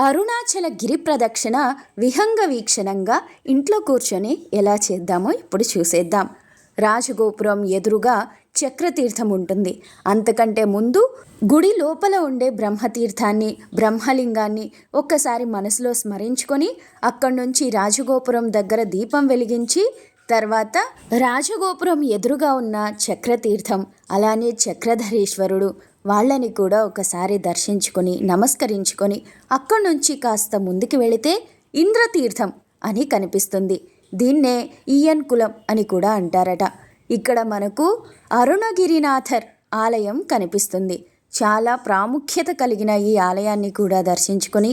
అరుణాచల గిరి ప్రదక్షిణ విహంగ వీక్షణంగా ఇంట్లో కూర్చొని ఎలా చేద్దామో ఇప్పుడు చూసేద్దాం. రాజగోపురం ఎదురుగా చక్రతీర్థం ఉంటుంది. అంతకంటే ముందు గుడి లోపల ఉండే బ్రహ్మతీర్థాన్ని బ్రహ్మలింగాన్ని ఒక్కసారి మనసులో స్మరించుకొని అక్కడి నుంచి రాజగోపురం దగ్గర దీపం వెలిగించి తర్వాత రాజగోపురం ఎదురుగా ఉన్న చక్రతీర్థం అలానే చక్రధరేశ్వరుడు వాళ్ళని కూడా ఒకసారి దర్శించుకొని నమస్కరించుకొని అక్కడి నుంచి కాస్త ముందుకు వెళితే ఇంద్రతీర్థం అని కనిపిస్తుంది. దీన్నే ఈయన్ కులం అని కూడా అంటారట. ఇక్కడ మనకు అరుణగిరినాథర్ ఆలయం కనిపిస్తుంది. చాలా ప్రాముఖ్యత కలిగిన ఈ ఆలయాన్ని కూడా దర్శించుకొని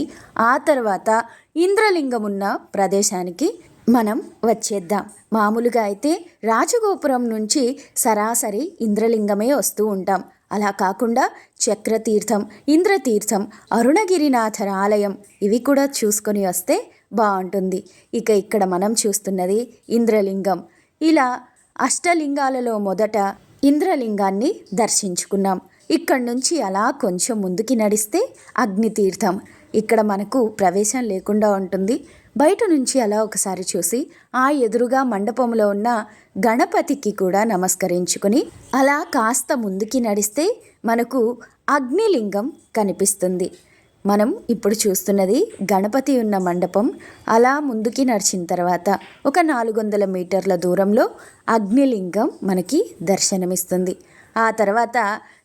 ఆ తర్వాత ఇంద్రలింగం ఉన్న ప్రదేశానికి మనం వచ్చేద్దాం. మామూలుగా అయితే రాజగోపురం నుంచి సరాసరి ఇంద్రలింగమే వస్తూ ఉంటాం. అలా కాకుండా చక్రతీర్థం ఇంద్రతీర్థం అరుణగిరినాథ ఆలయం ఇవి కూడా చూసుకొని వస్తే బాగుంటుంది. ఇక ఇక్కడ మనం చూస్తున్నది ఇంద్రలింగం. ఇలా అష్టలింగాలలో మొదట ఇంద్రలింగాన్ని దర్శించుకున్నాం. ఇక్కడి నుంచి అలా కొంచెం ముందుకి నడిస్తే అగ్నితీర్థం. ఇక్కడ మనకు ప్రవేశం లేకుండా ఉంటుంది. బయట నుంచి అలా ఒకసారి చూసి ఆ ఎదురుగా మండపంలో ఉన్న గణపతికి కూడా నమస్కరించుకుని అలా కాస్త ముందుకి నడిస్తే మనకు అగ్నిలింగం కనిపిస్తుంది. మనం ఇప్పుడు చూస్తున్నది గణపతి ఉన్న మండపం. అలా ముందుకి నడిచిన తర్వాత ఒక నాలుగు వందల మీటర్ల దూరంలో అగ్నిలింగం మనకి దర్శనమిస్తుంది. ఆ తర్వాత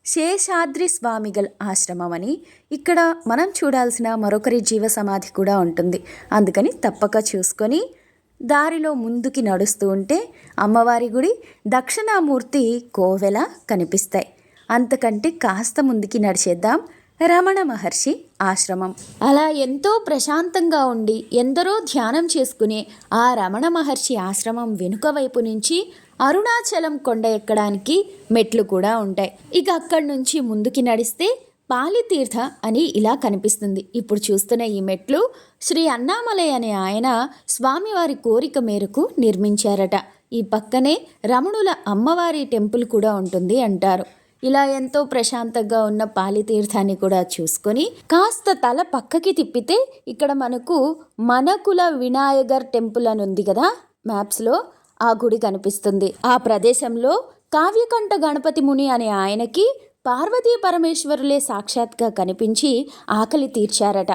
శేషాద్రి స్వామిగల్ ఆశ్రమం అని ఇక్కడ మనం చూడాల్సిన మరొకరి జీవ సమాధి కూడా ఉంటుంది. అందుకని తప్పక చూసుకొని దారిలో ముందుకి నడుస్తూ ఉంటే అమ్మవారి గుడి దక్షిణామూర్తి కోవెల కనిపిస్తాయి. అంతకంటే కాస్త ముందుకి నడిచేద్దాం రమణ మహర్షి ఆశ్రమం. అలా ఎంతో ప్రశాంతంగా ఉండి ఎందరో ధ్యానం చేసుకునే ఆ రమణ మహర్షి ఆశ్రమం వెనుక వైపు నుంచి అరుణాచలం కొండ ఎక్కడానికి మెట్లు కూడా ఉంటాయి. ఇక అక్కడి నుంచి ముందుకి నడిస్తే పాలితీర్థ అని ఇలా కనిపిస్తుంది. ఇప్పుడు చూస్తున్న ఈ మెట్లు శ్రీ అన్నామలై అనే ఆయన స్వామివారి కోరిక మేరకు నిర్మించారట. ఈ పక్కనే రమణుల అమ్మవారి టెంపుల్ కూడా ఉంటుంది అంటారు. ఇలా ఎంతో ప్రశాంతంగా ఉన్న పాలితీర్థాన్ని కూడా చూసుకొని కాస్త తల పక్కకి తిప్పితే ఇక్కడ మనకు మనకుల వినాయగర్ టెంపుల్ అని ఉంది కదా మ్యాప్స్లో. ఆ గుడి కనిపిస్తుంది. ఆ ప్రదేశంలో కావ్యకంఠ గణపతి ముని అనే ఆయనకి పార్వతీ పరమేశ్వరులే సాక్షాత్గా కనిపించి ఆకలి తీర్చారట.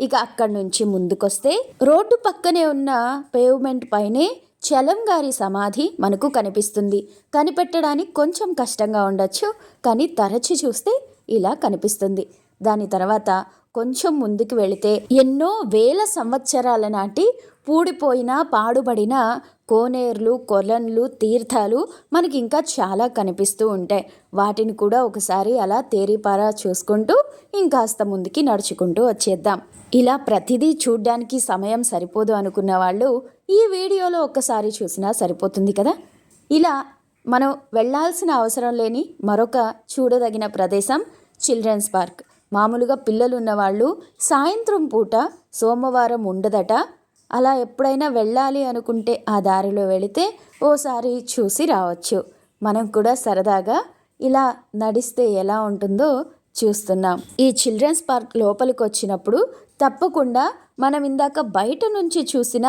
ఇక అక్కడి నుంచి ముందుకొస్తే రోడ్డు పక్కనే ఉన్న పేవ్మెంట్ పైనే చలం గారి సమాధి మనకు కనిపిస్తుంది. కనిపెట్టడానికి కొంచెం కష్టంగా ఉండొచ్చు కానీ తరచి చూస్తే ఇలా కనిపిస్తుంది. దాని తర్వాత కొంచెం ముందుకు వెళితే ఎన్నో వేల సంవత్సరాల నాటి పూడిపోయిన పాడుబడిన కోనేర్లు కొలన్లు తీర్థాలు మనకి ఇంకా చాలా కనిపిస్తూ ఉంటాయి. వాటిని కూడా ఒకసారి అలా తేరిపారా చూసుకుంటూ ఇంకాస్త ముందుకి నడుచుకుంటూ వచ్చేద్దాం. ఇలా ప్రతిదీ చూడ్డానికి సమయం సరిపోదు అనుకున్న వాళ్ళు ఈ వీడియోలో ఒక్కసారి చూసినా సరిపోతుంది కదా? ఇలా మనం వెళ్ళాల్సిన అవసరం లేని మరొక చూడదగిన ప్రదేశం చిల్డ్రన్స్ పార్క్. మామూలుగా పిల్లలు ఉన్నవాళ్ళు సాయంత్రం పూట సోమవారం ఉండదట అలా ఎప్పుడైనా వెళ్ళాలి అనుకుంటే ఆ దారిలో వెళితే ఓసారి చూసి రావచ్చు. మనం కూడా సరదాగా ఇలా నడిస్తే ఎలా ఉంటుందో చూస్తున్నాం. ఈ చిల్డ్రన్స్ పార్క్ లోపలికి వచ్చినప్పుడు తప్పకుండా మనం ఇందాక బయట నుంచి చూసిన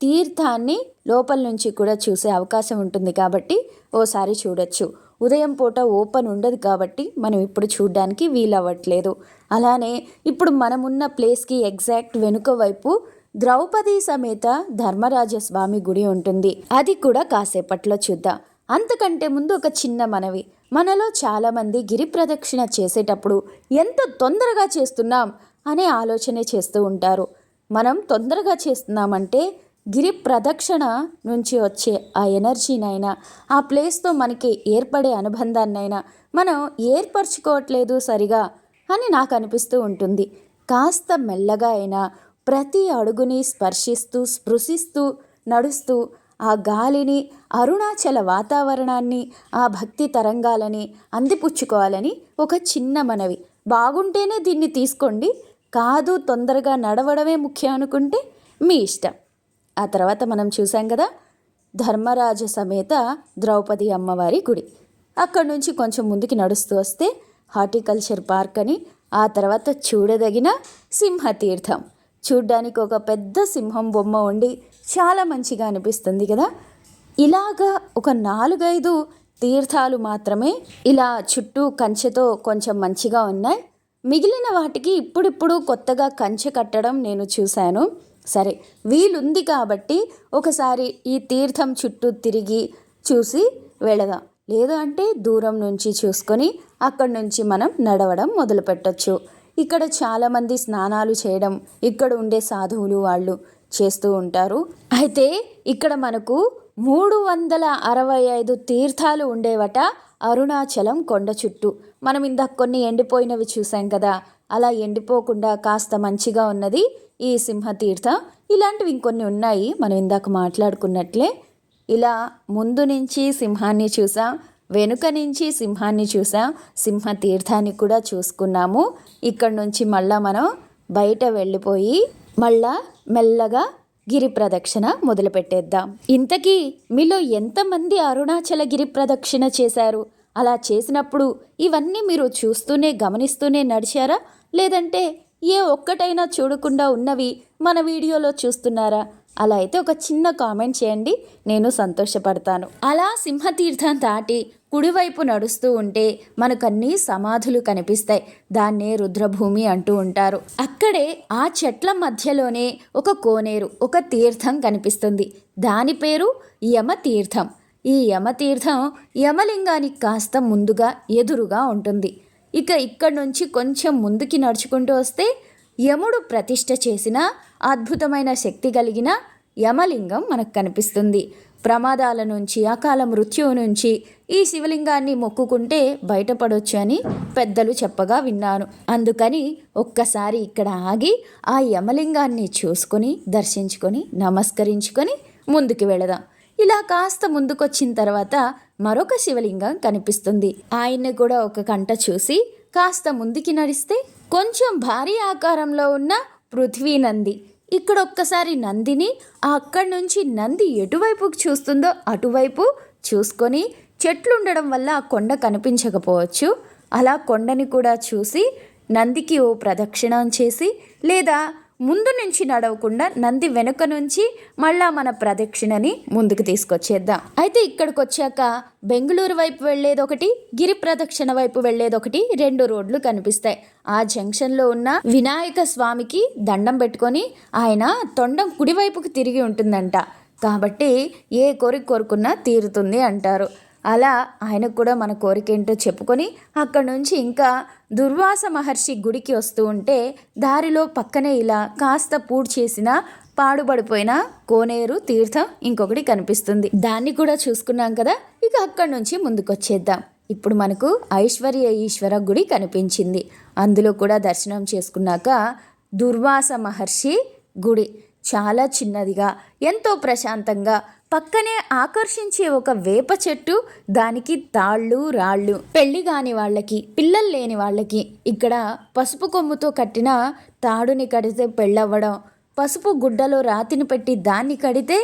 తీర్థాన్ని లోపల నుంచి కూడా చూసే అవకాశం ఉంటుంది కాబట్టి ఓసారి చూడొచ్చు. ఉదయం పూట ఓపెన్ ఉండదు కాబట్టి మనం ఇప్పుడు చూడడానికి వీలవ్వట్లేదు. అలానే ఇప్పుడు మనమున్న ప్లేస్కి ఎగ్జాక్ట్ వెనుక వైపు ద్రౌపది సమేత ధర్మరాజస్వామి గుడి ఉంటుంది. అది కూడా కాసేపట్లో చూద్దాం. అంతకంటే ముందు ఒక చిన్న మనవి. మనలో చాలామంది గిరి ప్రదక్షిణ చేసేటప్పుడు ఎంత తొందరగా చేస్తున్నాం అనే ఆలోచనే చేస్తూ ఉంటారు. మనం తొందరగా చేస్తున్నామంటే గిరి ప్రదక్షిణ నుంచి వచ్చే ఆ ఎనర్జీనైనా ఆ ప్లేస్తో మనకి ఏర్పడే అనుబంధాన్నైనా మనం ఏర్పరచుకోవట్లేదు సరిగా అని నాకు అనిపిస్తూ ఉంటుంది. కాస్త మెల్లగా అయినా ప్రతి అడుగుని స్పర్శిస్తూ స్పృశిస్తూ నడుస్తూ ఆ గాలిని అరుణాచల వాతావరణాన్ని ఆ భక్తి తరంగాలని అందిపుచ్చుకోవాలని ఒక చిన్న మనవి. బాగుంటేనే దీన్ని తీసుకోండి కాదు తొందరగా నడవడమే ముఖ్యం అనుకుంటే మీ ఇష్టం. ఆ తర్వాత మనం చూసాం కదా ధర్మరాజ సమేత ద్రౌపది అమ్మవారి గుడి. అక్కడి నుంచి కొంచెం ముందుకి నడుస్తూ వస్తే హార్టికల్చర్ పార్క్ అని ఆ తర్వాత చూడదగిన సింహతీర్థం. చూడ్డానికి ఒక పెద్ద సింహం బొమ్మ ఉండి చాలా మంచిగా అనిపిస్తుంది కదా? ఇలాగా ఒక నాలుగైదు తీర్థాలు మాత్రమే ఇలా చుట్టూ కంచెతో కొంచెం మంచిగా ఉన్నాయి. మిగిలిన వాటికి ఇప్పుడిప్పుడు కొత్తగా కంచె కట్టడం నేను చూశాను. సరే వీలుంది కాబట్టి ఒకసారి ఈ తీర్థం చుట్టూ తిరిగి చూసి వెళదాం. లేదు అంటే దూరం నుంచి చూసుకొని అక్కడి నుంచి మనం నడవడం మొదలు పెట్టచ్చు ఇక్కడ చాలామంది స్నానాలు చేయడం ఇక్కడ ఉండే సాధువులు వాళ్ళు చేస్తూ ఉంటారు. అయితే ఇక్కడ మనకు మూడు వందల అరవై ఐదు తీర్థాలు ఉండేవట అరుణాచలం కొండ చుట్టూ. మనం ఇందాక కొన్ని ఎండిపోయినవి చూసాం కదా అలా ఎండిపోకుండా కాస్త మంచిగా ఉన్నది ఈ సింహతీర్థం. ఇలాంటివి ఇంకొన్ని ఉన్నాయి మనం ఇందాక మాట్లాడుకున్నట్లే. ఇలా ముందు నుంచి సింహాన్ని చూసాం వెనుక నుంచి సింహాన్ని చూసాం. సింహ తీర్థాన్ని కూడా చూసుకున్నాము. ఇక్కడ నుంచి మళ్ళా మనం బయట వెళ్ళిపోయి మళ్ళా మెల్లగా గిరి ప్రదక్షిణ మొదలుపెట్టేద్దాం ఇంతకీ మీలో ఎంతమంది అరుణాచల గిరి ప్రదక్షిణ చేశారు? అలా చేసినప్పుడు ఇవన్నీ మీరు చూస్తూనే గమనిస్తూనే నడిచారా? లేదంటే ఏ ఒక్కటైనా చూడకుండా ఉన్నవి మన వీడియోలో చూస్తున్నారా? అలా అయితే ఒక చిన్న కామెంట్ చేయండి నేను సంతోషపడతాను. అలా సింహతీర్థం దాటి కుడివైపు నడుస్తూ ఉంటే మనకన్నీ సమాధులు కనిపిస్తాయి. దాన్నే రుద్రభూమి అంటూ ఉంటారు. అక్కడే ఆ చెట్ల మధ్యలోనే ఒక కోనేరు ఒక తీర్థం కనిపిస్తుంది. దాని పేరు యమతీర్థం. ఈ యమతీర్థం యమలింగానికి కాస్త ముందుగా ఎదురుగా ఉంటుంది. ఇక ఇక్కడ నుంచి కొంచెం ముందుకి నడుచుకుంటూ వస్తే యముడు ప్రతిష్ఠ చేసిన అద్భుతమైన శక్తి కలిగిన యమలింగం మనకు కనిపిస్తుంది. ప్రమాదాల నుంచి అకాల మృత్యువు నుంచి ఈ శివలింగాన్ని మొక్కుకుంటే బయటపడొచ్చు అని పెద్దలు చెప్పగా విన్నాను. అందుకని ఒక్కసారి ఇక్కడ ఆగి ఆ యమలింగాన్ని చూసుకొని దర్శించుకొని నమస్కరించుకొని ముందుకు వెళదాం. ఇలా కాస్త ముందుకొచ్చిన తర్వాత మరొక శివలింగం కనిపిస్తుంది. ఆయన్ని కూడా ఒక కంట చూసి కాస్త ముందుకి నడిస్తే కొంచెం భారీ ఆకారంలో ఉన్న పృథ్వీ నంది ఇక్కడ ఒక్కసారి నందిని అక్కడి నుంచి నంది ఎటువైపుకి చూస్తుందో అటువైపు చూసుకొని చెట్లుండడం వల్ల ఆ కొండ కనిపించకపోవచ్చు. అలా కొండని కూడా చూసి నందికి ఓ ప్రదక్షిణం చేసి లేదా ముందు నుంచి నడవకుండా నంది వెనుక నుంచి మళ్ళా మన ప్రదక్షిణని ముందుకు తీసుకొచ్చేద్దాం. అయితే ఇక్కడికి వచ్చాక బెంగళూరు వైపు వెళ్ళేది ఒకటి గిరి ప్రదక్షిణ వైపు వెళ్ళేది ఒకటి రెండు రోడ్లు కనిపిస్తాయి. ఆ జంక్షన్లో ఉన్న వినాయక స్వామికి దండం పెట్టుకొని ఆయన తొండం కుడివైపుకి తిరిగి ఉంటుందంట. కాబట్టి ఏ కోరిక కోరుకున్నా తీరుతుంది అంటారు. అలా ఆయనకు కూడా మన కోరిక ఏంటో చెప్పుకొని అక్కడ నుంచి ఇంకా దుర్వాస మహర్షి గుడికి వస్తూ ఉంటే దారిలో పక్కనే ఇలా కాస్త పూడ్ చేసిన పాడుబడిపోయిన కోనేరు తీర్థం ఇంకొకటి కనిపిస్తుంది. దాన్ని కూడా చూసుకున్నాం కదా ఇక అక్కడి నుంచి ముందుకొచ్చేద్దాం. ఇప్పుడు మనకు ఐశ్వర్య ఈశ్వర గుడి కనిపించింది. అందులో కూడా దర్శనం చేసుకున్నాక దుర్వాస మహర్షి గుడి. చాలా చిన్నదిగా ఎంతో ప్రశాంతంగా పక్కనే ఆకర్షించే ఒక వేప చెట్టు దానికి తాళ్ళు రాళ్ళు. పెళ్ళి కాని వాళ్ళకి పిల్లలు లేని వాళ్ళకి ఇక్కడ పసుపు కొమ్ముతో కట్టిన తాడుని కడితే పెళ్ళవ్వడం పసుపు గుడ్డలో రాతిని పెట్టి దాన్ని కడితే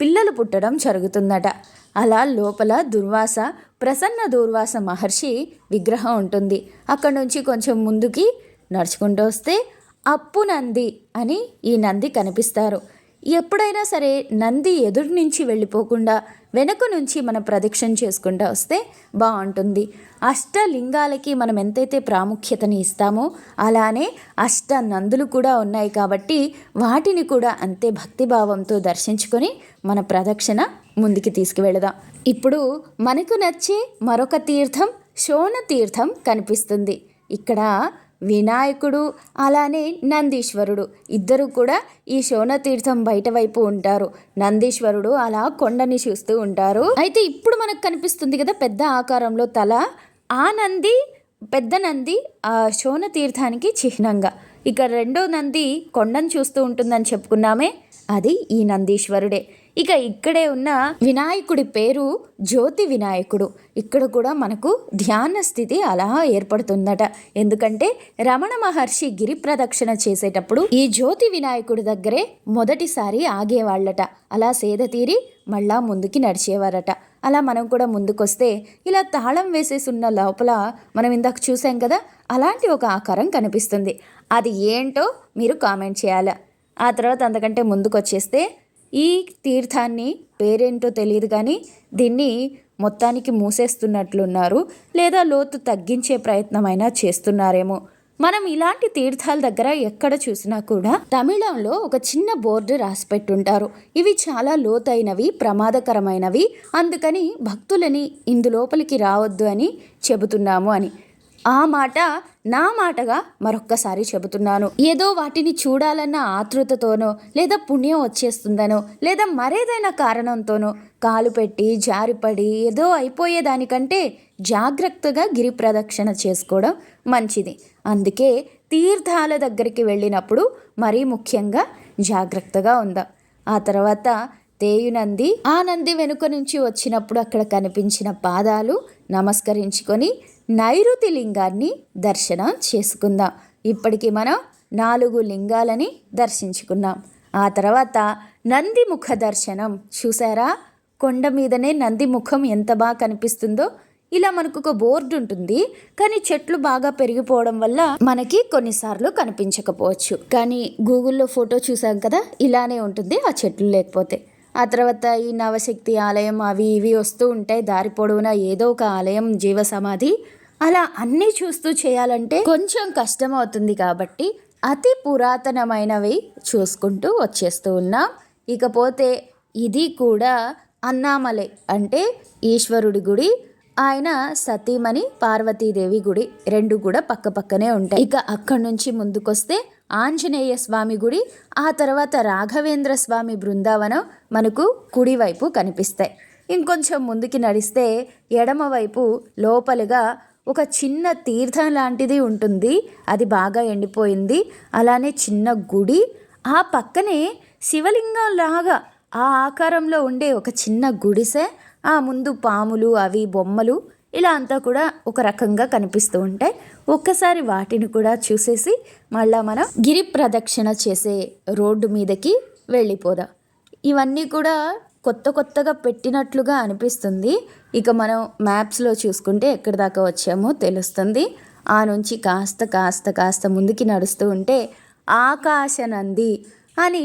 పిల్లలు పుట్టడం జరుగుతుందట. అలా లోపల దుర్వాస ప్రసన్న దుర్వాస మహర్షి విగ్రహం ఉంటుంది. అక్కడ నుంచి కొంచెం ముందుకి నడుచుకుంటూ వస్తే అప్పు నంది అని ఈ నంది కనిపిస్తారు. ఎప్పుడైనా సరే నంది ఎదురు నుంచి వెళ్ళిపోకుండా వెనుక నుంచి మనం ప్రదక్షిణ చేసుకుంటూ వస్తే బాగుంటుంది. అష్టలింగాలకి మనం ఎంతైతే ప్రాముఖ్యతని ఇస్తామో అలానే అష్ట నందులు కూడా ఉన్నాయి కాబట్టి వాటిని కూడా అంతే భక్తిభావంతో దర్శించుకొని మన ప్రదక్షిణ ముందుకు తీసుకువెళదాం. ఇప్పుడు మనకు నచ్చే మరొక తీర్థం శోణ తీర్థం కనిపిస్తుంది. ఇక్కడ వినాయకుడు అలానే నందీశ్వరుడు. ఇద్దరు కూడా ఈ శోణతీర్థం బయట వైపు ఉంటారు. నందీశ్వరుడు అలా కొండని చూస్తూ ఉంటారు. అయితే ఇప్పుడు మనకు కనిపిస్తుంది కదా పెద్ద ఆకారంలో తల. ఆ నంది పెద్ద నంది ఆ శోణ తీర్థానికి చిహ్నంగా. ఇక రెండో నంది కొండను చూస్తూ ఉంటుందని చెప్పుకున్నామే. అది ఈ నందీశ్వరుడే. ఇక ఇక్కడే ఉన్న వినాయకుడి పేరు జ్యోతి వినాయకుడు. ఇక్కడ కూడా మనకు ధ్యాన స్థితి అలా ఏర్పడుతుందట. ఎందుకంటే రమణ మహర్షి గిరి ప్రదక్షిణ చేసేటప్పుడు ఈ జ్యోతి వినాయకుడి దగ్గరే మొదటిసారి ఆగేవాళ్ళట. అలా సేద తీరి మళ్ళా ముందుకి నడిచేవారట. అలా మనం కూడా ముందుకొస్తే ఇలా తాళం వేసేసి ఉన్న లోపల మనం ఇందాక చూసాం కదా అలాంటి ఒక ఆకారం కనిపిస్తుంది. అది ఏంటో మీరు కామెంట్ చేయాలి. ఆ తర్వాత అంతకంటే ముందుకు వచ్చేస్తే ఈ తీర్థాన్ని పేరేంటో తెలియదు కానీ దీన్ని మొత్తానికి మూసేస్తున్నట్లున్నారు లేదా లోతు తగ్గించే ప్రయత్నమైనా చేస్తున్నారేమో. మనం ఇలాంటి తీర్థాల దగ్గర ఎక్కడ చూసినా కూడా తమిళంలో ఒక చిన్న బోర్డు రాసి పెట్టుంటారు ఇవి చాలా లోతైనవి ప్రమాదకరమైనవి. అందుకని భక్తులని ఇందులోపలికి రావద్దు అని చెబుతున్నాము అని. ఆ మాట నా మాటగా మరొక్కసారి చెబుతున్నాను. ఏదో వాటిని చూడాలన్న ఆతృతతోనో లేదా పుణ్యం వచ్చేస్తుందనో లేదా మరేదైనా కారణంతోనో కాలు పెట్టి జారిపడి ఏదో అయిపోయేదానికంటే జాగ్రత్తగా గిరి ప్రదక్షిణ చేసుకోవడం మంచిది. అందుకే తీర్థాల దగ్గరికి వెళ్ళినప్పుడు మరీ ముఖ్యంగా జాగ్రత్తగా ఉందాం. ఆ తర్వాత తేయునంది ఆ నంది వెనుక నుంచి వచ్చినప్పుడు అక్కడ కనిపించిన పాదాలు నమస్కరించుకొని నైరుతి లింగాన్ని దర్శనం చేసుకుందాం. ఇప్పటికి మనం నాలుగు లింగాలని దర్శించుకున్నాం. ఆ తర్వాత నంది ముఖ దర్శనం. చూసారా కొండ మీదనే నంది ముఖం ఎంత బాగా కనిపిస్తుందో. ఇలా మనకు ఒక బోర్డు ఉంటుంది. కానీ చెట్లు బాగా పెరిగిపోవడం వల్ల మనకి కొన్నిసార్లు కనిపించకపోవచ్చు. కానీ గూగుల్లో ఫోటో చూసాం కదా? ఇలానే ఉంటుంది ఆ చెట్లు లేకపోతే. ఆ తర్వాత ఈ నవశక్తి ఆలయం అవి ఇవి వస్తూ ఉంటాయి. దారి పొడవునా ఏదో ఒక ఆలయం జీవ సమాధి అలా అన్నీ చూస్తూ చేయాలంటే కొంచెం కష్టం అవుతుంది కాబట్టి అతి పురాతనమైనవి చూసుకుంటూ వచ్చేస్తూ ఉన్నాం. ఇకపోతే ఇది కూడా అన్నామలై అంటే ఈశ్వరుడి గుడి ఆయన సతీమణి పార్వతీదేవి గుడి రెండు కూడా పక్క పక్కనే ఉంటాయి. ఇక అక్కడి నుంచి ముందుకొస్తే ఆంజనేయ స్వామి గుడి ఆ తర్వాత రాఘవేంద్ర స్వామి బృందావనం మనకు కుడివైపు కనిపిస్తాయి. ఇంకొంచెం ముందుకి నడిస్తే ఎడమవైపు లోపలిగా ఒక చిన్న తీర్థం లాంటిది ఉంటుంది. అది బాగా ఎండిపోయింది. అలానే చిన్న గుడి. ఆ పక్కనే శివలింగం లాగా ఆ ఆకారంలో ఉండే ఒక చిన్న గుడిసె ఆ ముందు పాములు అవి బొమ్మలు ఇలా అంతా కూడా ఒక రకంగా కనిపిస్తూ ఉంటాయి. ఒక్కసారి వాటిని కూడా చూసేసి మళ్ళా మనం గిరి ప్రదక్షిణ చేసే రోడ్డు మీదకి వెళ్ళిపోదాం. ఇవన్నీ కూడా కొత్త కొత్తగా పెట్టినట్లుగా అనిపిస్తుంది. ఇక మనం మ్యాప్స్లో చూసుకుంటే ఎక్కడి దాకా వచ్చామో తెలుస్తుంది. ఆ నుంచి కాస్త కాస్త కాస్త ముందుకి నడుస్తూ ఉంటే ఆకాశ నంది అని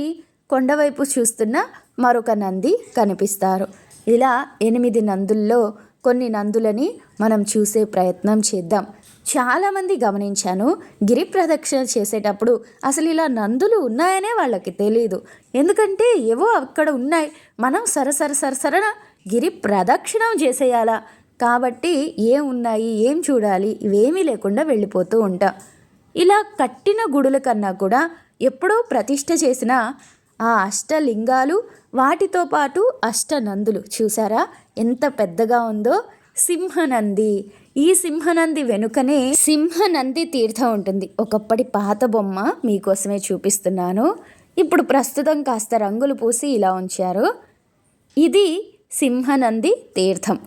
కొండవైపు చూస్తున్న మరొక నంది కనిపిస్తారు. ఇలా ఎనిమిది నందుల్లో కొన్ని నందులని మనం చూసే ప్రయత్నం చేద్దాం. చాలామంది గమనించాను. గిరి ప్రదక్షిణ చేసేటప్పుడు అసలు ఇలా నందులు ఉన్నాయనే వాళ్ళకి తెలియదు ఎందుకంటే ఏవో అక్కడ ఉన్నాయి. మనం సరసర సరసరన గిరి ప్రదక్షిణం చేసేయాలా? కాబట్టి ఏం ఉన్నాయి? ఏం చూడాలి? ఇవేమీ లేకుండా వెళ్ళిపోతూ ఉంటాం. ఇలా కట్టిన గుడుల కన్నా కూడా ఎప్పుడో ప్రతిష్ట చేసిన ఆ అష్టలింగాలు వాటితో పాటు అష్టనందులు చూసారా? ఎంత పెద్దగా ఉందో? సింహనంది. ఈ సింహనంది వెనుకనే సింహనంది తీర్థం ఉంటుంది. ఒకప్పటి పాత బొమ్మ మీకోసమే చూపిస్తున్నాను. ఇప్పుడు ప్రస్తుతం కాస్త రంగులు పూసి ఇలా ఉంచారు. ఇది సింహనంది తీర్థం.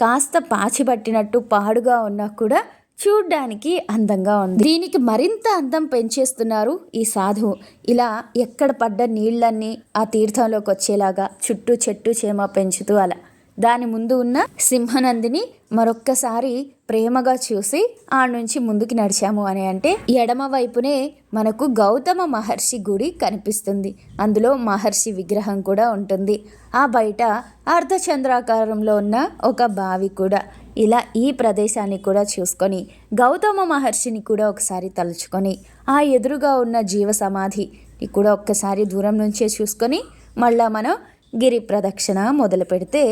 కాస్త పాచిపట్టినట్టు పాడుగా ఉన్నా కూడా చూడ్డానికి అందంగా ఉంది. దీనికి మరింత అందం పెంచేస్తున్నారు ఈ సాధువు. ఇలా ఎక్కడ పడ్డ నీళ్ళన్నీ ఆ తీర్థంలోకి వచ్చేలాగా చుట్టూ చెట్టు చేమ పెంచుతూ అలా దాని ముందు ఉన్న సింహనందిని మరొక్కసారి ప్రేమగా చూసి ఆ నుంచి ముందుకు నడిచాము అని అంటే ఎడమ వైపునే మనకు గౌతమ మహర్షి గుడి కనిపిస్తుంది. అందులో మహర్షి విగ్రహం కూడా ఉంటుంది. ఆ బయట అర్ధచంద్రాకారంలో ఉన్న ఒక బావి కూడా. ఇలా ఈ ప్రదేశాన్ని కూడా చూసుకొని గౌతమ మహర్షిని కూడా ఒకసారి తలుచుకొని ఆ ఎదురుగా ఉన్న జీవ సమాధి కూడా ఒక్కసారి దూరం నుంచే చూసుకొని మళ్ళా మనం గిరి ప్రదక్షిణ మొదలు పెడితే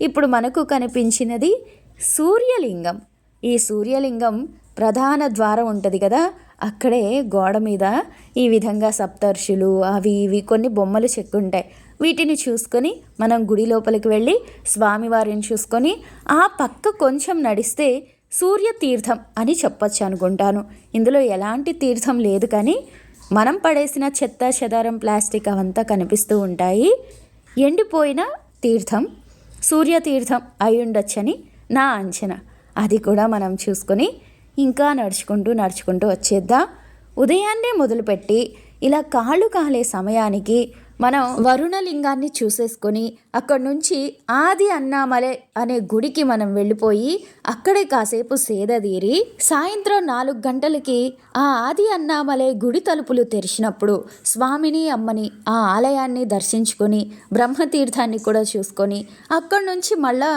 ఇప్పుడు మనకు కనిపించినది సూర్యలింగం. ఈ సూర్యలింగం ప్రధాన ద్వారం ఉంటుంది కదా అక్కడే గోడ మీద ఈ విధంగా సప్తర్షులు అవి ఇవి కొన్ని బొమ్మలు చెక్కుంటాయి. వీటిని చూసుకొని మనం గుడి లోపలికి వెళ్ళి స్వామివారిని చూసుకొని ఆ పక్క కొంచెం నడిస్తే సూర్య తీర్థం అని చెప్పొచ్చు అనుకుంటాను. ఇందులో ఎలాంటి తీర్థం లేదు కానీ మనం పడేసిన చెత్త చెదారం ప్లాస్టిక్ అవంతా కనిపిస్తూ ఉంటాయి. ఎండిపోయిన తీర్థం సూర్యతీర్థం అయి నా అంచనా. అది కూడా మనం చూసుకొని ఇంకా నడుచుకుంటూ నడుచుకుంటూ వచ్చేద్దాం. ఉదయాన్నే మొదలుపెట్టి ఇలా కాళ్ళు కాలే సమయానికి మనం వరుణలింగాన్ని చూసేసుకొని అక్కడ నుంచి ఆది అన్నామలై అనే గుడికి మనం వెళ్ళిపోయి అక్కడే కాసేపు సేదదీరి సాయంత్రం నాలుగు గంటలకి ఆ ఆది అన్నామలై గుడి తలుపులు తెరిచినప్పుడు స్వామిని అమ్మని ఆ ఆలయాన్ని దర్శించుకొని బ్రహ్మతీర్థాన్ని కూడా చూసుకొని అక్కడి నుంచి మళ్ళా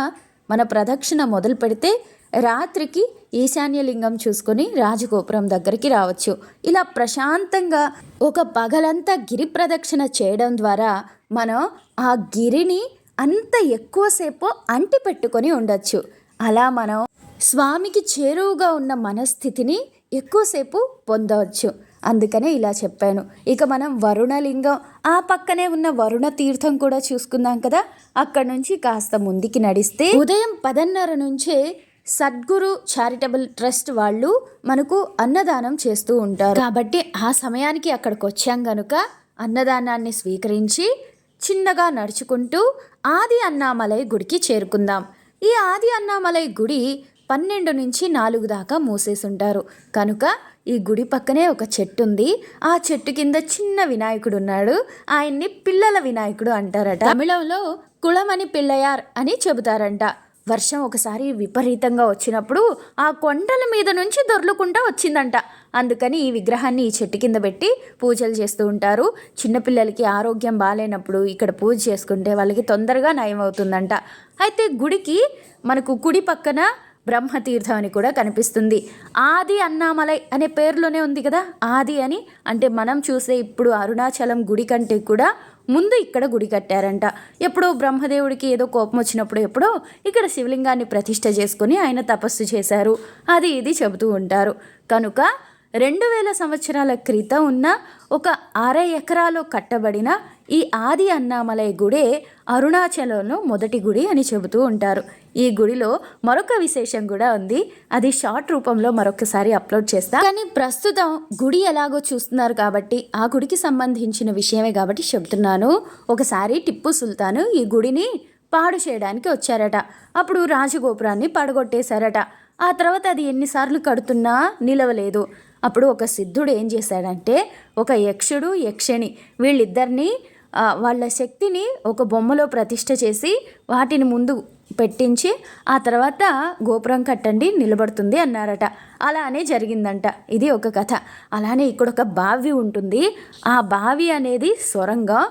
మన ప్రదక్షిణ మొదలు పెడితే రాత్రికి ఈశాన్యలింగం చూసుకొని రాజగోపురం దగ్గరికి రావచ్చు. ఇలా ప్రశాంతంగా ఒక పగలంతా గిరి ప్రదక్షిణ చేయడం ద్వారా మనం ఆ గిరిని అంత ఎక్కువసేపు అంటి పెట్టుకొని ఉండొచ్చు. అలా మనం స్వామికి చేరువుగా ఉన్న మనస్థితిని ఎక్కువసేపు పొందవచ్చు. అందుకనే ఇలా చెప్పాను. ఇక మనం వరుణలింగం ఆ పక్కనే ఉన్న వరుణ తీర్థం కూడా చూసుకుందాం కదా. అక్కడ నుంచి కాస్త ముందుకి నడిస్తే ఉదయం పదన్నర నుంచే సద్గురు చారిటబుల్ ట్రస్ట్ వాళ్ళు మనకు అన్నదానం చేస్తూ ఉంటారు. కాబట్టి ఆ సమయానికి అక్కడికి వచ్చాం గనుక అన్నదానాన్ని స్వీకరించి చిన్నగా నడుచుకుంటూ ఆది అన్నామలై గుడికి చేరుకుందాం. ఈ ఆది అన్నామలై గుడి పన్నెండు నుంచి నాలుగు దాకా మూసేసుంటారు. కనుక ఈ గుడి పక్కనే ఒక చెట్టు ఉంది ఆ చెట్టు కింద చిన్న వినాయకుడు ఉన్నాడు ఆయన్ని పిల్లల వినాయకుడు అంటారట. తమిళంలో కుళమని పిల్లయార్ అని చెబుతారంట. వర్షం ఒకసారి విపరీతంగా వచ్చినప్పుడు ఆ కొండల మీద నుంచి దొర్లుకుంటా వచ్చిందంట. అందుకని ఈ విగ్రహాన్ని ఈ చెట్టు కింద పెట్టి పూజలు చేస్తూ ఉంటారు. చిన్నపిల్లలకి ఆరోగ్యం బాగాలేనప్పుడు ఇక్కడ పూజ చేసుకుంటే వాళ్ళకి తొందరగా నయం అవుతుందంట. అయితే గుడికి మనకు కుడి పక్కన బ్రహ్మతీర్థం అని కూడా కనిపిస్తుంది. ఆది అన్నామలై అనే పేరులోనే ఉంది కదా? ఆది అని. అంటే మనం చూసే ఇప్పుడు అరుణాచలం గుడి కంటే కూడా ముందు ఇక్కడ గుడి కట్టారంట. ఎప్పుడో బ్రహ్మదేవుడికి ఏదో కోపం వచ్చినప్పుడు ఎప్పుడో ఇక్కడ శివలింగాన్ని ప్రతిష్ట చేసుకుని ఆయన తపస్సు చేశారు. అది ఇది చెబుతూ ఉంటారు. కనుక రెండు వేల సంవత్సరాల క్రితం ఉన్న ఒక అర ఎకరాలో కట్టబడిన ఈ ఆది అన్నామలై గుడే అరుణాచలంలో మొదటి గుడి అని చెబుతూ ఉంటారు. ఈ గుడిలో మరొక విశేషం కూడా ఉంది. అది షార్ట్ రూపంలో మరొకసారి అప్లోడ్ చేస్తా. కానీ ప్రస్తుతం గుడి ఎలాగో చూస్తున్నారు కాబట్టి ఆ గుడికి సంబంధించిన విషయమే కాబట్టి చెబుతున్నాను. ఒకసారి టిప్పు సుల్తాను ఈ గుడిని పాడు చేయడానికి వచ్చారట. అప్పుడు రాజగోపురాన్ని పడగొట్టేశారట. ఆ తర్వాత అది ఎన్నిసార్లు కడుతున్నా నిలవలేదు. అప్పుడు ఒక సిద్ధుడు ఏం చేశాడంటే ఒక యక్షుడు యక్షిణి వీళ్ళిద్దరినీ వాళ్ళ శక్తిని ఒక బొమ్మలో ప్రతిష్ట చేసి వాటిని ముందు పెట్టించి ఆ తర్వాత గోపురం కట్టండి నిలబడుతుంది అన్నారట. అలానే జరిగిందంట. ఇది ఒక కథ. అలానే ఇక్కడ ఒక బావి ఉంటుంది. ఆ బావి అనేది సొరంగా.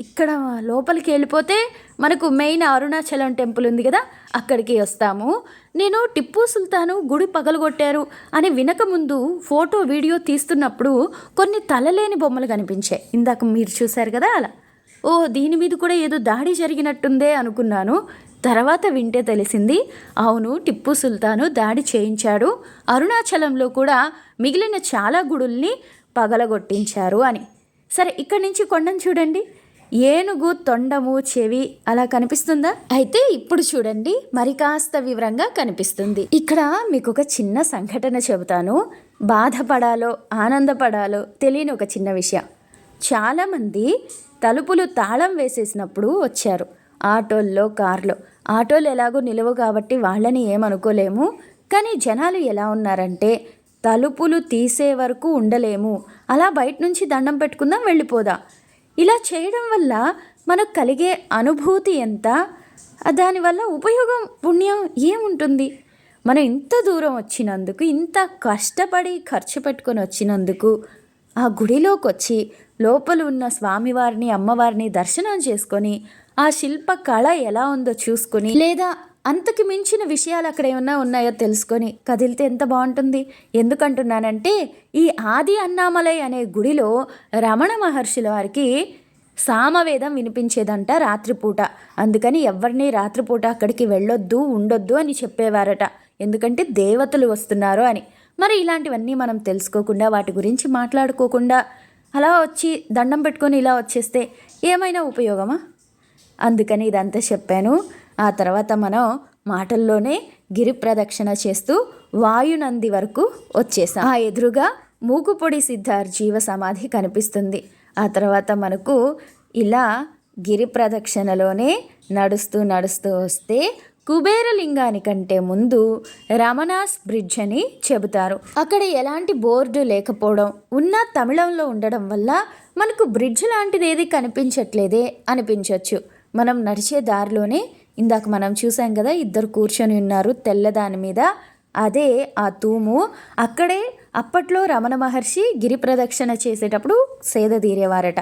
ఇక్కడ లోపలికి వెళ్ళిపోతే మనకు మెయిన్ అరుణాచలం టెంపుల్ ఉంది కదా అక్కడికి వస్తాము. నేను టిప్పు సుల్తాను గుడి పగలగొట్టారు అని వినకముందు ఫోటో వీడియో తీస్తున్నప్పుడు కొన్ని తలలేని బొమ్మలు కనిపించాయి. ఇందాక మీరు చూశారు కదా అలా. ఓ దీని మీద కూడా ఏదో దాడి జరిగినట్టుందే అనుకున్నాను. తర్వాత వింటే తెలిసింది అవును టిప్పు సుల్తాను దాడి చేయించాడు. అరుణాచలంలో కూడా మిగిలిన చాలా గుడుల్ని పగలగొట్టించారు అని. సరే ఇక్కడి నుంచి కొండను చూడండి. ఏనుగు తొండము చెవి అలా కనిపిస్తుందా? అయితే ఇప్పుడు చూడండి మరి కాస్త వివరంగా కనిపిస్తుంది. ఇక్కడ మీకు ఒక చిన్న సంఘటన చెబుతాను. బాధపడాలో ఆనందపడాలో తెలియని ఒక చిన్న విషయం. చాలామంది తలుపులు తాళం వేసేసినప్పుడు వచ్చారు. ఆటోల్లో కార్లో. ఆటోలు ఎలాగో నిలువు కాబట్టి వాళ్ళని ఏమనుకోలేము. కానీ జనాలు ఎలా ఉన్నారంటే తలుపులు తీసే వరకు ఉండలేము. అలా బయట నుంచి దండం పెట్టుకుందాం వెళ్ళిపోదాం. ఇలా చేయడం వల్ల మనకు కలిగే అనుభూతి ఎంత? దానివల్ల ఉపయోగం పుణ్యం ఏముంటుంది? మనం ఇంత దూరం వచ్చినందుకు ఇంత కష్టపడి ఖర్చు పెట్టుకొని వచ్చినందుకు ఆ గుడిలోకి వచ్చి లోపల ఉన్న స్వామివారిని అమ్మవారిని దర్శనం చేసుకొని ఆ శిల్ప కళ ఎలా ఉందో చూసుకొని లేదా అంతకు మించిన విషయాలు అక్కడ ఏమన్నా ఉన్నాయో తెలుసుకొని కదిలితే ఎంత బాగుంటుంది? ఎందుకంటున్నానంటే ఈ ఆది అన్నామలై అనే గుడిలో రమణ మహర్షుల వారికి సామవేదం వినిపించేదంట రాత్రిపూట. అందుకని ఎవరిని రాత్రిపూట అక్కడికి వెళ్ళొద్దు ఉండొద్దు అని చెప్పేవారట. ఎందుకంటే దేవతలు వస్తున్నారు అని. మరి ఇలాంటివన్నీ మనం తెలుసుకోకుండా వాటి గురించి మాట్లాడుకోకుండా అలా వచ్చి దండం పెట్టుకొని ఇలా వచ్చేస్తే ఏమైనా ఉపయోగమా? అందుకని ఇదంతా చెప్పాను. ఆ తర్వాత మనం మాటల్లోనే గిరి ప్రదక్షిణ చేస్తూ వాయునంది వరకు వచ్చేసాం. ఆ ఎదురుగా మూకుపొడి సిద్ధార్ జీవ సమాధి కనిపిస్తుంది. ఆ తర్వాత మనకు ఇలా గిరి ప్రదక్షిణలోనే నడుస్తూ నడుస్తూ వస్తే కుబేరలింగానికంటే ముందు రమణాస్ బ్రిడ్జ్ అని చెబుతారు. అక్కడ ఎలాంటి బోర్డు లేకపోవడం ఉన్న తమిళంలో ఉండడం వల్ల మనకు బ్రిడ్జ్ లాంటిది ఏది కనిపించట్లేదే అనిపించవచ్చు మనం నడిచే దారిలోనే ఇందాక మనం చూసాం కదా ఇద్దరు కూర్చొని ఉన్నారు తెల్లదాని మీద. అదే ఆ తూము. అక్కడే అప్పట్లో రమణ మహర్షి గిరి ప్రదక్షిణ చేసేటప్పుడు సేద తీరేవారట.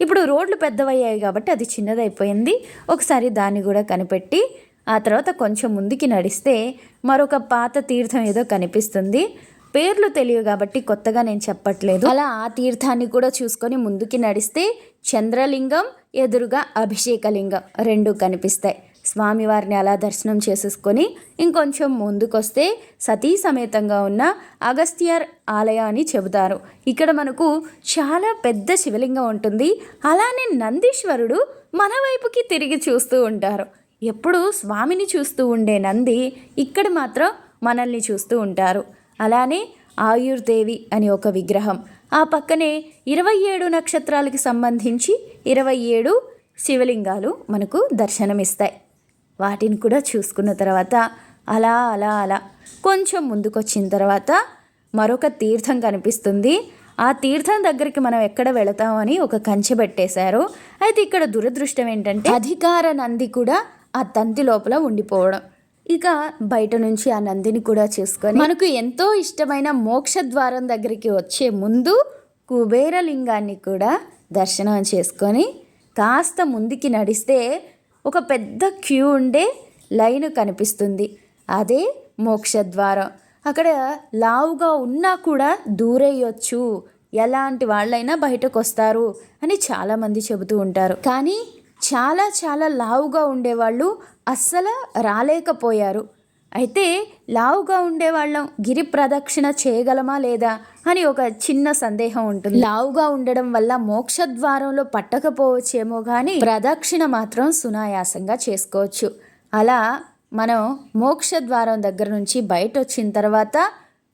ఇప్పుడు రోడ్లు పెద్దవయ్యాయి కాబట్టి అది చిన్నదైపోయింది. ఒకసారి దాన్ని కూడా కనిపెట్టి ఆ తర్వాత కొంచెం ముందుకి నడిస్తే మరొక పాత తీర్థం ఏదో కనిపిస్తుంది. పేర్లు తెలియవు కాబట్టి కొత్తగా నేను చెప్పట్లేదు. అలా ఆ తీర్థాన్ని కూడా చూసుకొని ముందుకి నడిస్తే చంద్రలింగం ఎదురుగా అభిషేకలింగం రెండు కనిపిస్తాయి. స్వామివారిని అలా దర్శనం చేసేసుకొని ఇంకొంచెం ముందుకొస్తే సతీ సమేతంగా ఉన్న అగస్త్యర్ ఆలయ అని చెబుతారు. ఇక్కడ మనకు చాలా పెద్ద శివలింగం ఉంటుంది. అలానే నందీశ్వరుడు మన వైపుకి తిరిగి చూస్తూ ఉంటారు. ఎప్పుడు స్వామిని చూస్తూ ఉండే నంది ఇక్కడ మాత్రం మనల్ని చూస్తూ ఉంటారు. అలానే ఆయుర్దేవి అని ఒక విగ్రహం. ఆ పక్కనే ఇరవై ఏడు నక్షత్రాలకి సంబంధించి ఇరవై ఏడు శివలింగాలు మనకు దర్శనమిస్తాయి. వాటిని కూడా చూసుకున్న తర్వాత అలా అలా అలా కొంచెం ముందుకొచ్చిన తర్వాత మరొక తీర్థం కనిపిస్తుంది. ఆ తీర్థం దగ్గరికి మనం ఎక్కడ వెళతామని ఒక కంచె పెట్టేశారు. అయితే ఇక్కడ దురదృష్టం ఏంటంటే అధికార నంది కూడా ఆ తంతి లోపల ఉండిపోవడం. ఇక బయట నుంచి ఆ నందిని కూడా చూసుకొని మనకు ఎంతో ఇష్టమైన మోక్ష ద్వారం దగ్గరికి వచ్చే ముందు కుబేరలింగాన్ని కూడా దర్శనం చేసుకొని కాస్త ముందుకి నడిస్తే ఒక పెద్ద క్యూ ఉండే లైన్ కనిపిస్తుంది. అదే మోక్షద్వారం. అక్కడ లావుగా ఉన్నా కూడా దూరేయొచ్చు. ఎలాంటి వాళ్ళైనా బయటకు వస్తారు అని చాలామంది చెబుతూ ఉంటారు. కానీ చాలా చాలా లావుగా ఉండేవాళ్ళు అస్సలు రాలేకపోయారు. అయితే లావుగా ఉండేవాళ్ళం. గిరి ప్రదక్షిణ చేయగలమా లేదా అని ఒక చిన్న సందేహం ఉంటుంది. లావుగా ఉండడం వల్ల మోక్షద్వారంలో పట్టకపోవచ్చేమో కానీ ప్రదక్షిణ మాత్రం సునాయాసంగా చేసుకోవచ్చు. అలా మనం మోక్షద్వారం దగ్గర నుంచి బయట వచ్చిన తర్వాత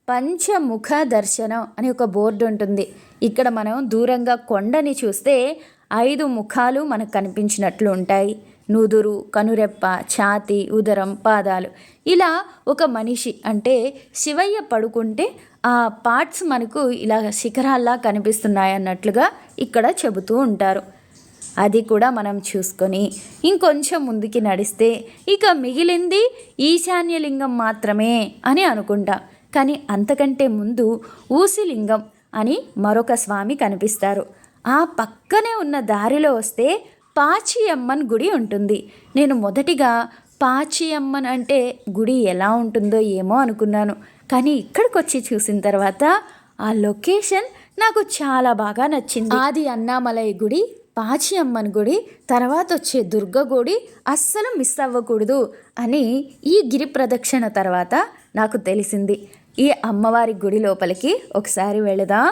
పంచముఖ దర్శనం అని ఒక బోర్డు ఉంటుంది. ఇక్కడ మనం దూరంగా కొండని చూస్తే ఐదు ముఖాలు మనకు కనిపించినట్లు ఉంటాయి. నుదురు కనురెప్ప ఛాతి ఉదరం పాదాలు. ఇలా ఒక మనిషి అంటే శివయ్య పడుకుంటే ఆ పార్ట్స్ మనకు ఇలా శిఖరాల్లా కనిపిస్తున్నాయి అన్నట్లుగా ఇక్కడ చెబుతూ ఉంటారు. అది కూడా మనం చూసుకొని ఇంకొంచెం ముందుకి నడిస్తే ఇక మిగిలింది ఈశాన్యలింగం మాత్రమే అని అనుకుంటా. కానీ అంతకంటే ముందు ఊసిలింగం అని మరొక స్వామి కనిపిస్తారు. ఆ పక్కనే ఉన్న దారిలో వస్తే పాచియమ్మన్ గుడి ఉంటుంది. నేను మొదటిగా పాచియమ్మన్ అంటే గుడి ఎలా ఉంటుందో ఏమో అనుకున్నాను. కానీ ఇక్కడికి వచ్చి చూసిన తర్వాత ఆ లొకేషన్ నాకు చాలా బాగా నచ్చింది. ఆది అన్నామలై గుడి పాచి అమ్మన్ గుడి తర్వాత వచ్చే దుర్గ గుడి అస్సలు మిస్ అవ్వకూడదు అని ఈ గిరి ప్రదక్షిణ తర్వాత నాకు తెలిసింది. ఈ అమ్మవారి గుడి లోపలికి ఒకసారి వెళదాం.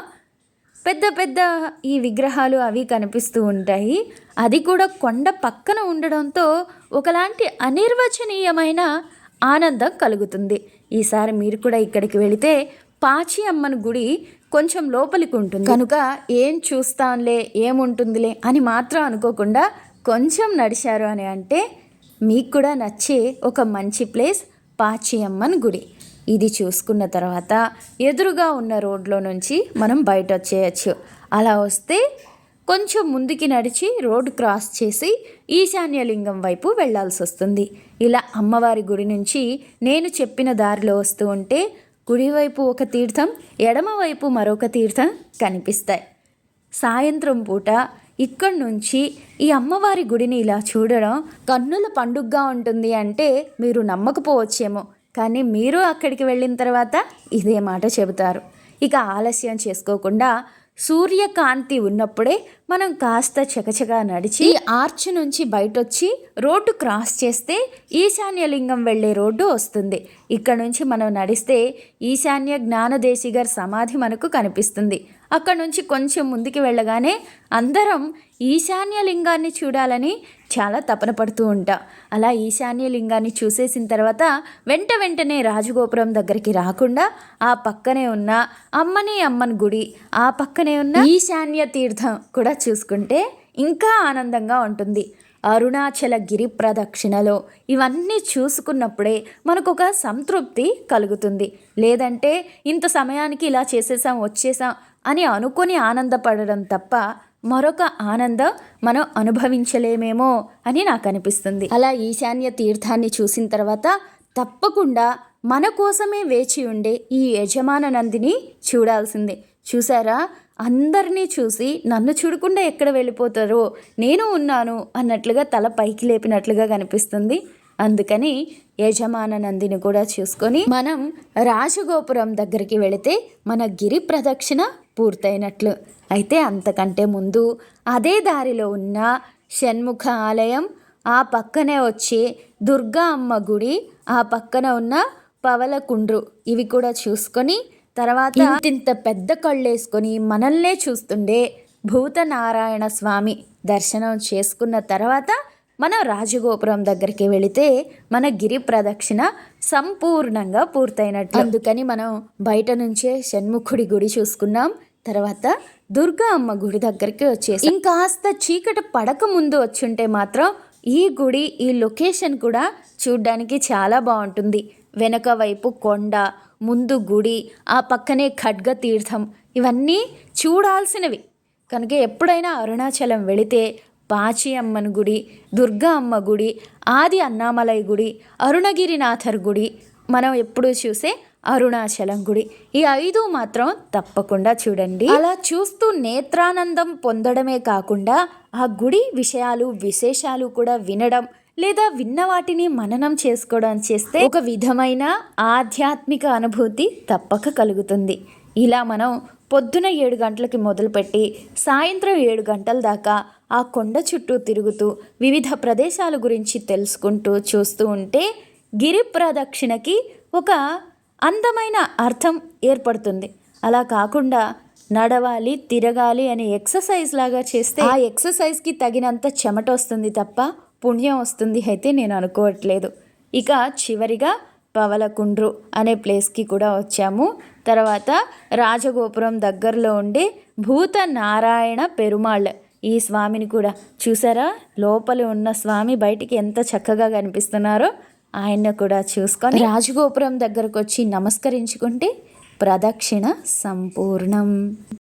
పెద్ద పెద్ద ఈ విగ్రహాలు అవి కనిపిస్తూ ఉంటాయి. అది కూడా కొండ పక్కన ఉండడంతో ఒకలాంటి అనిర్వచనీయమైన ఆనందం కలుగుతుంది. ఈసారి మీరు కూడా ఇక్కడికి వెళితే పాచి అమ్మని గుడి కొంచెం లోపలికి ఉంటుంది. కనుక ఏం చూస్తాంలే ఏముంటుందిలే అని మాత్రం అనుకోకుండా కొంచెం నడిచారు అని అంటే మీకు కూడా నచ్చే ఒక మంచి ప్లేస్ పాచి అమ్మన్ గుడి. ఇది చూసుకున్న తర్వాత ఎదురుగా ఉన్న రోడ్లో నుంచి మనం బయట వచ్చేయచ్చు అలా వస్తే కొంచెం ముందుకి నడిచి రోడ్ క్రాస్ చేసి ఈశాన్యలింగం వైపు వెళ్ళాల్సి వస్తుంది ఇలా అమ్మవారి గుడి నుంచి నేను చెప్పిన దారిలో వస్తూ ఉంటే కుడివైపు ఒక తీర్థం ఎడమవైపు మరొక తీర్థం కనిపిస్తాయి. సాయంత్రం పూట ఇక్కడి నుంచి ఈ అమ్మవారి గుడిని ఇలా చూడడం కన్నుల పండుగగా ఉంటుంది అంటే మీరు నమ్మకపోవచ్చేమో. కానీ మీరు అక్కడికి వెళ్ళిన తర్వాత ఇదే మాట చెబుతారు. ఇక ఆలస్యం చేసుకోకుండా సూర్యకాంతి ఉన్నప్పుడే మనం కాస్త చకచకా నడిచి ఆర్చ్ నుంచి బయటొచ్చి రోడ్డు క్రాస్ చేస్తే ఈశాన్యలింగం వెళ్ళే రోడ్డు వస్తుంది. ఇక్కడ నుంచి మనం నడిస్తే ఈశాన్య జ్ఞానదేశిగర్ సమాధి మనకు కనిపిస్తుంది. అక్కడ నుంచి కొంచెం ముందుకు వెళ్ళగానే అందరం ఈశాన్య లింగాన్ని చూడాలని చాలా తపన పడుతూ ఉంటా. అలా ఈశాన్య లింగాన్ని చూసేసిన తర్వాత వెంట వెంటనే రాజగోపురం దగ్గరికి రాకుండా ఆ పక్కనే ఉన్న అమ్మని అమ్మని గుడి ఆ పక్కనే ఉన్న ఈశాన్య తీర్థం కూడా చూసుకుంటే ఇంకా ఆనందంగా ఉంటుంది. అరుణాచల గిరి ప్రదక్షిణలో ఇవన్నీ చూసుకున్నప్పుడే మనకు ఒక సంతృప్తి కలుగుతుంది. లేదంటే ఇంత సమయానికి ఇలా చేసేసాం వచ్చేసాం అని అనుకొని ఆనందపడడం తప్ప మరొక ఆనందం మనం అనుభవించలేమేమో అని నాకు అనిపిస్తుంది అలా ఈశాన్య తీర్థాన్ని చూసిన తర్వాత తప్పకుండా మన కోసమే వేచి ఉండే ఈ యజమాన నందిని చూడాల్సిందే. చూసారా? అందరినీ చూసి నన్ను చూడకుండా ఎక్కడ వెళ్ళిపోతారో నేను ఉన్నాను అన్నట్లుగా తల పైకి లేపినట్లుగా కనిపిస్తుంది. అందుకని యజమాన నందిని కూడా చూసుకొని మనం రాజగోపురం దగ్గరికి వెళితే మన గిరి ప్రదక్షిణ పూర్తయినట్లు. అయితే అంతకంటే ముందు అదే దారిలో ఉన్న షణ్ముఖ ఆలయం ఆ పక్కనే వచ్చే దుర్గా అమ్మ గుడి ఆ పక్కన ఉన్న పవలకుండ్రు. ఇవి కూడా చూసుకొని తర్వాత ఇంత పెద్ద కళ్ళేసుకొని మనల్నే చూస్తుండే భూతనారాయణ స్వామి. దర్శనం చేసుకున్న తర్వాత మనం రాజగోపురం దగ్గరికి వెళితే మన గిరి ప్రదక్షిణ సంపూర్ణంగా పూర్తయినట్టు అందుకని మనం బయట నుంచే షణ్ముఖుడి గుడి చూసుకున్నాం. తర్వాత దుర్గా అమ్మ గుడి దగ్గరికి వచ్చేసి. ఇంకాస్త చీకటి పడక ముందు వచ్చుంటే మాత్రం ఈ గుడి ఈ లొకేషన్ కూడా చూడ్డానికి చాలా బాగుంటుంది. వెనక వైపు కొండ ముందు గుడి ఆ పక్కనే ఖడ్గ తీర్థం ఇవన్నీ చూడాల్సినవి. కనుక ఎప్పుడైనా అరుణాచలం వెళితే పాచి అమ్మన్ గుడి దుర్గా అమ్మ గుడి ఆది అన్నామలై గుడి అరుణగిరినాథర్ గుడి మనం ఎప్పుడూ చూసే అరుణాచలం గుడి. ఈ ఐదు మాత్రం తప్పకుండా చూడండి. అలా చూస్తూ నేత్రానందం పొందడమే కాకుండా ఆ గుడి విషయాలు విశేషాలు కూడా వినడం లేదా విన్న వాటిని మననం చేసుకోవడం చేస్తే ఒక విధమైన ఆధ్యాత్మిక అనుభూతి తప్పక కలుగుతుంది. ఇలా మనం పొద్దున ఏడు గంటలకి మొదలుపెట్టి సాయంత్రం ఏడు గంటల దాకా ఆ కొండ చుట్టూ తిరుగుతూ వివిధ ప్రదేశాల గురించి తెలుసుకుంటూ చూస్తూ ఉంటే గిరి ప్రదక్షిణకి ఒక అందమైన అర్థం ఏర్పడుతుంది. అలా కాకుండా నడవాలి తిరగాలి అనే ఎక్సర్సైజ్ లాగా చేస్తే ఆ ఎక్సర్సైజ్కి తగినంత చెమట వస్తుంది తప్ప పుణ్యం వస్తుంది అయితే నేను అనుకోవట్లేదు. ఇక చివరిగా పవలకుండ్రు అనే ప్లేస్కి కూడా వచ్చాము. తర్వాత రాజగోపురం దగ్గరలో ఉండే భూత నారాయణ పెరుమాళ్ ఈ స్వామిని కూడా చూసారా? లోపల ఉన్న స్వామి బయటికి ఎంత చక్కగా కనిపిస్తున్నారో ఆయన కూడా చూసుకొని రాజగోపురం దగ్గరకు వచ్చి నమస్కరించుకుంటే ప్రదక్షిణ సంపూర్ణం.